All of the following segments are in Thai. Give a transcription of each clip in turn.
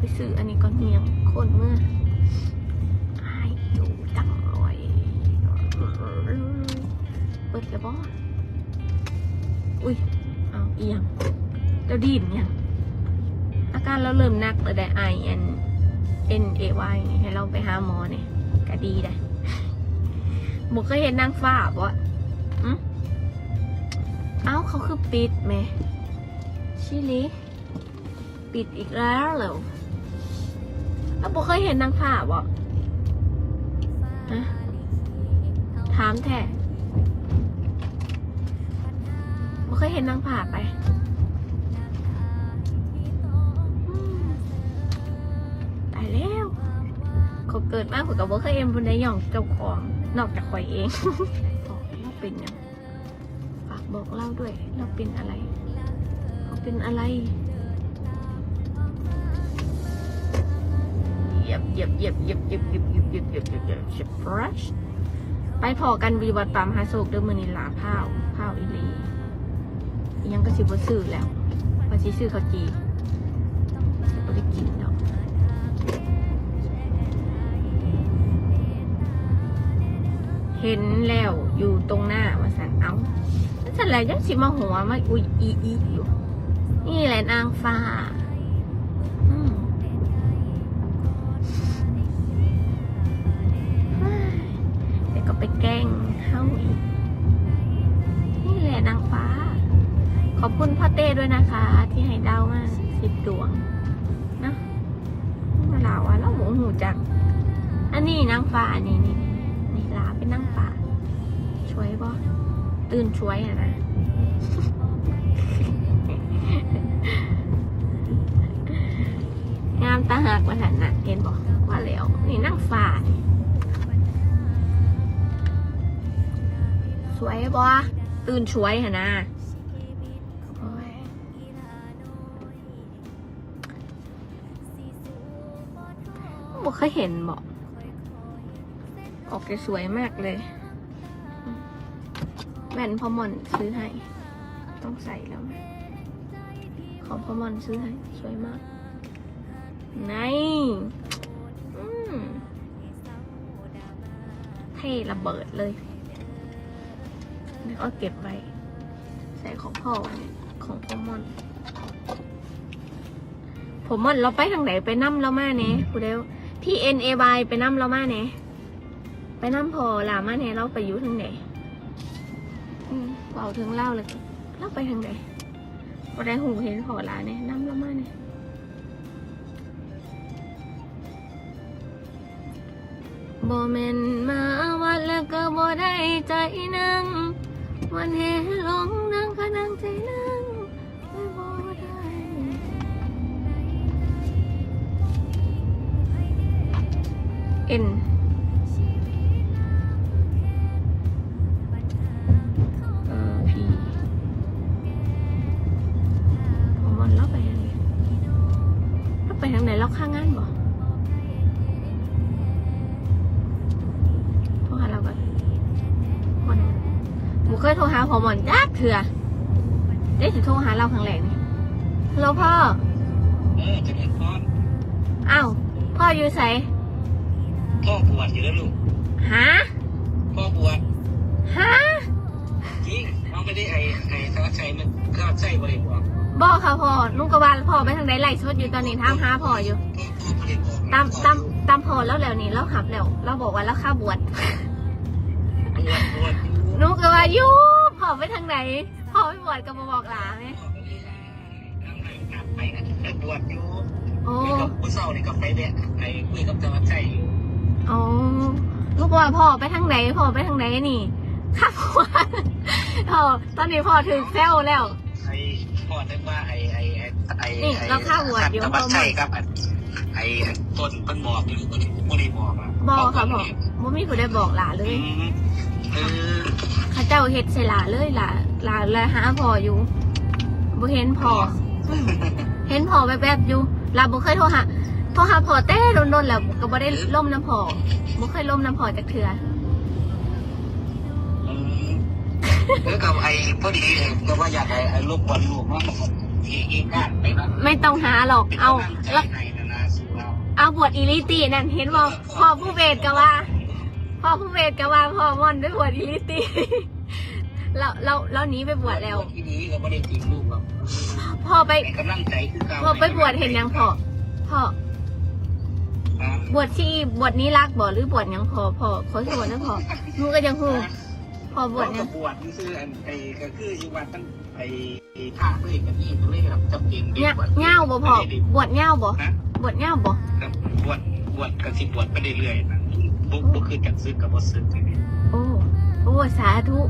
ไปซื้ออันนี้ก่อนเมียงคนเมื่อไอ้ดูจังลอยเปิดแล้วบ่อุ้ย เอาเอียงเจ้าดีนเนี่ยงอาการเราเริ่มหนักเลยได้ไอเอ็นเอ็นเอวนี่ให้เราไปหาหมอเนี่ยก็ดีได้หมเคยเห็นนางฟ้าบ่อืมเอ้าเขาคือปิดไหมชิลิปิดอีกแล้วเหรอ แล้วบอกเคยเห็นนางผ่าบ่ฮะถามแท้บอกเคยเห็นนางผ่าไปตายแล้วเขาเกิดมาผมกับบอกเคยเอ็มบนได้ย่องเจ้าของ นอกจากข่อยเองบอกเราเป็นยังฝากบอกเล่าด้วยเราเป็นอะไร เขาเป็นอะไร ยียบเหยียบเหยียบเหยียบเหยียบเหยียบเหยียบเหยียบเหยียบเหยียบเหยียบเหยียบ brush ไปพอกันวีวัดปั๊มฮาโศกเดิมมือนิลาผ้าผ้าอีหลีอิหยังก็สิบ่ซื้อแล้วว่าสิซื้อเขาจีสิบ่ได้กินดอกเห็นแล้วอยู่ตรงหน้าว่าสันเอ้าฉันแหละยังสิมาหัวมาอุยอีอีอยู่ นี่แหละนางฟ้า แกล้งเขาอีก นี่แหละนางฟ้า ขอบคุณพ่อเต้ด้วยนะคะ ที่ให้ดาวมาสิบดวงนะมาลาว่าแล้วหมูหูจัก อันนี้นางฟ้านี่นี่นี่ลาเป็นนางฟ้าช่วยบ่ตื่นช่วยอะนะงามตาหักมาหันนะเห็นบอกว่าแล้วนี่นั่งฝ่านี่ สวยบ่ตื่นช่วยหะนะโอ้ยบอกเคยเห็นบอกออกจะสวยมากเลยแว่นพอมอนซื้อให้ ต้องใส่แล้วไหมของพอมอนซื้อให้ สวยมากไนเท่ระเบิดเลย ก็เก็บไว้ ใส่ของพ่อไว้เนี่ยของพ่อมอนผมมอนเราไปทางไหนไปนั่มเรามาเนี่ยกูเดียวพี่เอ็นเอบายไปนั่มเรามาเนี่ยไปนั่มพอลามาเนี่ยเราไปอยู่ทางไหนเป่าถึงเล่าเลยเล่าไปทางไหนก็ได้หูเห็นขอลาเนี่ยน้ำละมาเนี่ยบ่แม่นมาวัดแล้วก็บ่ได้ใจนั่ง วันแห่หลงนั่งก็นางใจนั่งไม่บ่ได้เอ็นไปทางไหนล็อกข้างงานบ่ เคยโทรหาผมวันจักเถื่อได้สิโทรหาเราครั้งแรกนี่ฮัลโหลพ่อ เออจะเป็นพ่ออ้าว พ่ออยู่ไสพ่อปวดอยู่แล้วลูก ฮะ พ่อปวดฮะจริงน้องไม่ได้ไอ้ไอ้ทอดใจมันทอดใจบริบอกบอกค่ะพ่อลุงกบาลพ่อไปทางไหนไล่ชดอยู่ตอนนี้ทางหาพ่ออยู่ พ่อพ่อไม่ได้บอกตามตามตามพอแล้วแล้วนี่เราหับแล้วเราบอกว่าเราค่าบวช ปวดปวด นุกก็ ว่าอยูพอไปทางไหนพอไปบวชก็มาบอกหลาไหมพ่อไม่ได้ทำอะไรกลับไปนะแต่ปวดอยู่โอ้คุยกับผู้เศร้านี่กับไปเนี่ยไอ้คุยกับทอดใจอยู่โอ้ลูกว่าพ่อไปทางไหนพ่อไปทางไหนนี่ข้าบวชพ่อตอนนี้พ่อถึงแซวแล้วไอ้พ่อนึกว่าไอ้ไอ้ไอ้ไอ้นี่เราฆ่าหัวอยู่ธวัชชัยครับไอ้ไอ้ต้นมันบอกอยู่คนนี้ไม่ได้บอกอะบอกค่ะพ่อบ่มีผู้ใดบอกหลาเลอืยม เออเข้าเจ้าเฮ็ดใส่หลาเลยหลาหลาเลยหาพ่ออยู่บ่เห็นพ่ออืมเห็นพ่อแวบๆอยู่หลาบ่เคยโทรหาโทรหาพ่อแต่โดนๆแล้วก็บ่ได้ล่มน้ำพ่อบ่เคยล่มน้ำพ่อจักเทื่ออืมแล้วกับไอ้พอดีก็ว่าอยากไอ้ไอ้ลูกบอลลูกเนาะที่อีกการไปบ้างไม่ต้องหาหรอก เอาแล้แล้ววไอ้นานาสเอาบวชอีลิตีนั่นเห็นบอกพ่อผู้เวทก็ว่า พ่อผู้เวทก็ว่าพ่อมอนไปบวชอีลิตีเราเราเราหนีไปบวชแล้ว ที่นี้ก็ไม่ได้ทิ้งลูกหรอกพ่อไปให้กำลังใจคือเก่าพ่อไปบวชเห็นยังพ่อพ่ออ่าบวชที่บวชนี้รักบ่หรือบวชยังพ่อพ่อขอโทษนะพ่อหนูก็ยังฮู้พ่อบวชก็ยังบวชนี่คืออันไอ้ก็คืออยู่วัดตั้งไอ้ไอ้ท่าเลยกับนี่ก็เลยแบบจำเป็นเงาเงาบ่พ่อบวชเงาบ่นะบวชเงาบ่ ครับบวชบวชกับสิบวชไปเรื่อยๆนะ บุกบุกคือจักซึกกับบ่ซึกนี่โอ้โอ้สาธุ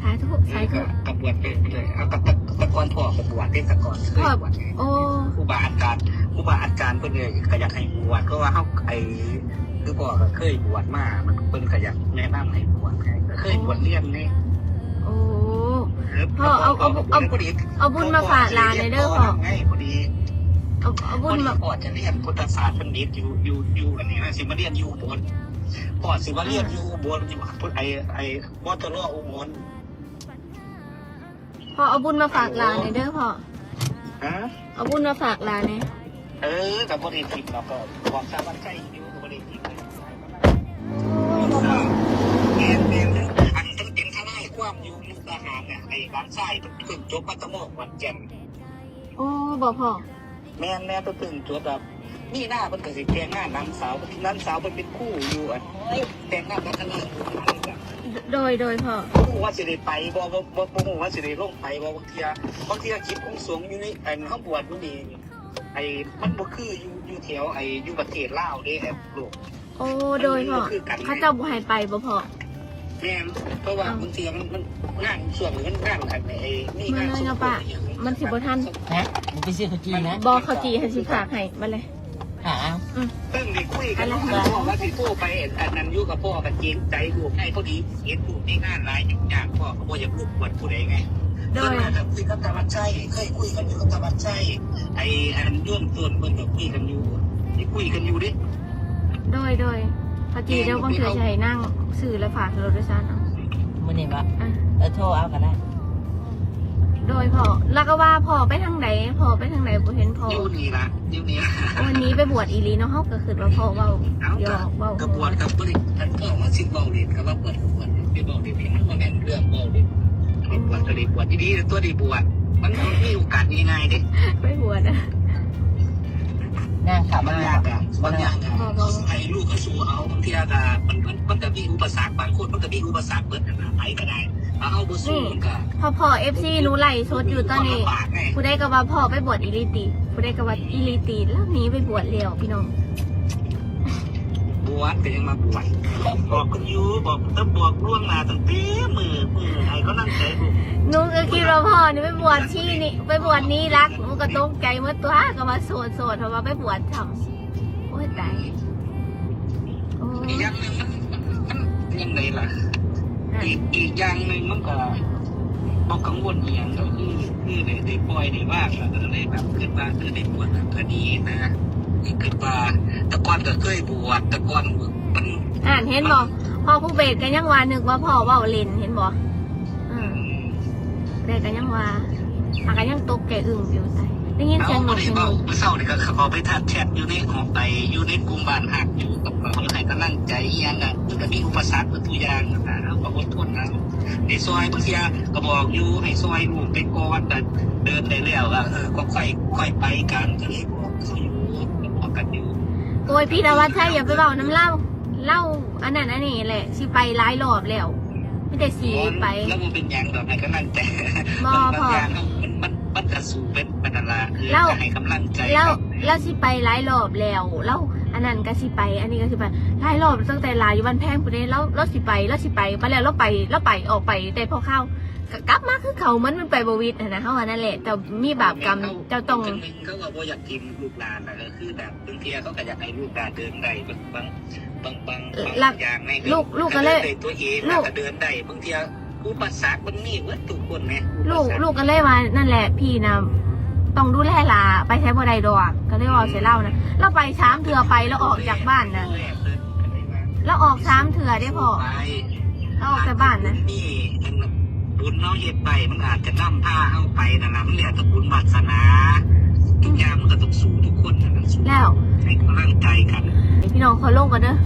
สาธุสาธุกับบวชไปเรื่อยเอากับตะกอนพ่อกับบวชได้ตะกอนเคยบวชไงโอ้ครูบาอาจารย์ครูบาอาจารย์เพิ่นเลยก็อยากให้บวชก็ว่าเฮาไอ้คือพ่อก็เคยบวชมามันเพิ่นก็อยากแนะนำให้บวชไงก็เคยบวชเรียนนี่โอ้พ่อเอาเอาเอาพอดีเอาบุญมาฝากหลานเลยเด้อพ่อไงพอดีเอาเอาพบุอญดีมาพ่อจะเรียนพุทธศาสตร์บัณฑิตอยู่อยู่อยู่อันนี้นะสิมาเรียนอยู่อุบล พ่อสิมาเรียนอยู่อุบลอยู่พุทธไอ้ไอ้มอตโรอุบลพ่อเอาบุญมาฝากหลานเลยเด้อพ่อฮะเอาบุญมาฝากหลานเนี่ยเออแต่บริจิตเราก็บอกชาวบ้านใช่อยู่กับบริจิตเรียนเรียนอันตั้งเป็นทนายความอยู่มุกดาหารเนี่ยไอ้ร้านไส้เพิ่งจบปัตตโมกวันแจ่มโอ้บอกพ่อแม่นแม่ตัวตึงจบแบบ นี่หน้าเพิ่นก็สิแต่งงานนางสาวนั้นสาวเพิ่นเป็นคู่อยู่อะแต่งงานกันทนายโดยโดยพ่อบ่ฮู้ว่าสิได้ไปบ่บ่บ่บ่ฮู้ว่าสิได้ลงไปบ่บางเทียบางเทียคิดคงสูงอยู่ในไอ้เฮาบวชอยู่นี่ไอ้มันบ่คืออยู่อยู่แถวไอ้อยู่ประเทศลาวเด้แอบลูกโอ้โดยพ่อเขาเจ้าบุหายไปบ่พ่อแม่นเพราะว่าบางทีมันมันงานส่วนหรือมันงานอันไอ้นี่งานมันเลยเนาะปะมันสิบ่ทันนะมึงไปซื้อข้าวจีนะบอกเขาจีให้สิฝากให้มาเลย หาเอาเพิ่งได้คุยกันแล้วพ่อว่าสิโทรไปอันนั้นอยู่กับพ่อกับเจนใจลูกให้พอดีเห็นลูกในงานหลายยุ่งยากพ่อก็บ่อยากลูกปวดผู้ใดไงโดเพิ่นยมาจะคุยกับตาบัดใจเคยคุยกันอยู่กับตาบัดใจไอ้อันย่นส่วนเพิ่นก็คุยกันอยู่ที่คุยกันอยู่ดิโดยโดยเขาจีเดี๋ยวบางเทื่อจะให้นั่งสื่อและฝากรถโดยสารเอามื่อนี้วะอะเออโทรเอากันได้ โดยพ่อแล้วก็ว่าพ่อไปทางไหนพ่อไปทางไหนบ่เห็นพ่ออยู่นี่ละอยู่นี่ละวันนี้ไปบวชอีหลีเนาะเฮาก็คือว่าพ่อเว้าเอาหยกัอบกเว้ากับบวชกับบริษัทพ่อมาสิเบาเด็ดกับว่าบวชกับบวชไปเบาเด็ดมันบ่แม่นเรื่องเบาเด็ดไปบวชก็ได้บวชดีๆตัวได้บวชมันมีโอกาสง่ายๆเด้ไปบวชอะนั่งขับบางมาอย่างอะบางอย่างอะไอ้ลูกก็สู้เอาบางทีอะมันมันมันก็มีอุปสรรคบางคนมันก็มีอุปสรรคเบิดนะไปก็ได้ถ้า เอาบ่สู้มันก็พ่อพ่อ FC หนูไล่สดอยู่ตอนนี้ลำบากไงผู้ใดก็ว่าพ่อไปบวชอีหลีติผู้ใดก็ว่าอีหลีติแล้วหนี้ไปบวชแล้วพี่น้องบวชก็ยังมาบวชบอกกันอยู่บอกต้องบอกล่วงหน้าตั้งแต่มือมือไอ้ก็นั่งใจลูกหนูก็คิดว่าพ่อนี่ไปบวชที่นี่ไปบวชนี้รักหนูก็ตกใจเมื่อตัวก็มาโสดโสดเพราะว่าไปบวชทำโอ้ยตายโอ้ยอีกอย่างหนึ่งมันมันมันยังไงล่ะ อีกอีกอย่างหนึ่งมันก็บอกกังวลอีกอย่างก็คือคือได้ได้ปล่อยได้ว่างแล้วก็เลยแบบเกิดว่าคือได้บวชคดีนะเกิดว่าแต่ก่อนก็เคยบวชแต่ก่อนมันอ่านเห็นบอกพ่อผู้เบสกันยังว่านึกว่าพ่อเว่าเล่นเห็นบอกอืมเบสกันยังว่าหากันยังตกแกอึ่งอยู่ใจได้ยินเอาเสียงหนูไม่ได้เสียงหเบานูเมื่อเช้านี่ก็เขาไปทักแชทอยู่ในหอไปอยู่ในกลุ่มบ้านหักอยู่กับเขาให้กำลังใจอีหยังอะมันก็มีอุปสรรคเป็นตัวอย่าง ซอยบางทีก็บอกอยู่ให้ซอยลูกไปก่อนแต่เดินได้แล้วอะเออก็ค่อยค่อยไปกันก็เลยบอกเขาอยู่บอกกันอยู่โอ้ยพี่ดาวัชชัยอย่าไปเบาน้ำเล่าเล่าอันนั้นอันนี้แหละสิไปหลายรอบแล้วไม่ได้สีไปแล้วมันเป็นอย่างแบบไหนก็นั่งใจบ่บางพออย่างมันมันมันกระสูเป็นเป็นอะไรคือแล้วจะให้กำลังใจแล้วกันแล้วสิไปหลายรอบแล้วแล้วอั นนั้นก็สิไป อันนี้ก็สิไปหลายรอบตั้งแต่ลาอยู่บ้านแพงปุ่นนี้แล้วแล้วสิไปแล้วสิไปไปแล้วเราไปแล้วไปออกไปแต่พอเข้าก็กลับมาคือเขามันมันไปบวิดอะนะเขาว่านั่นแหละแต่มีบาปกรรมเจ้าต้องจังหนึ่งเขาก็บ่อยากกินลูกหลานนะก็คือแบบบางทีเขาก็อยากให้ลูกหลานเดินได้บางบางบางบางบางอย่างในลูกลูกก็เลยดินได้ตัวเองลูแล้วกก็เดินได้บางทีอุปสรรคมันมีเว่าทุกคนไงลูกลูกก็เลยว่านั่นแหละพี่นะ ต้องดูแลหลาไปใช้บ่ได้ดอกก็เลยว่าเสียเล่านะเราไปช้ามเถื่อไปแล้วออกจากบ้านนะแล้วออกช้ามเถื่อได้พอไปแล้วออกจากบ้านนะนี่อันน่ะบุญเนาะเฮ็ดไปมันอาจจะนำพาเข้าไปนะนะมันแล้วแต่บุญวาสนาทุกอย่างมันก็ต้องสู้ทุกคนนะมันสู้แล้วให้กำลังใจกันเดี๋ยวพี่น้องขอลงก่อนเด้อ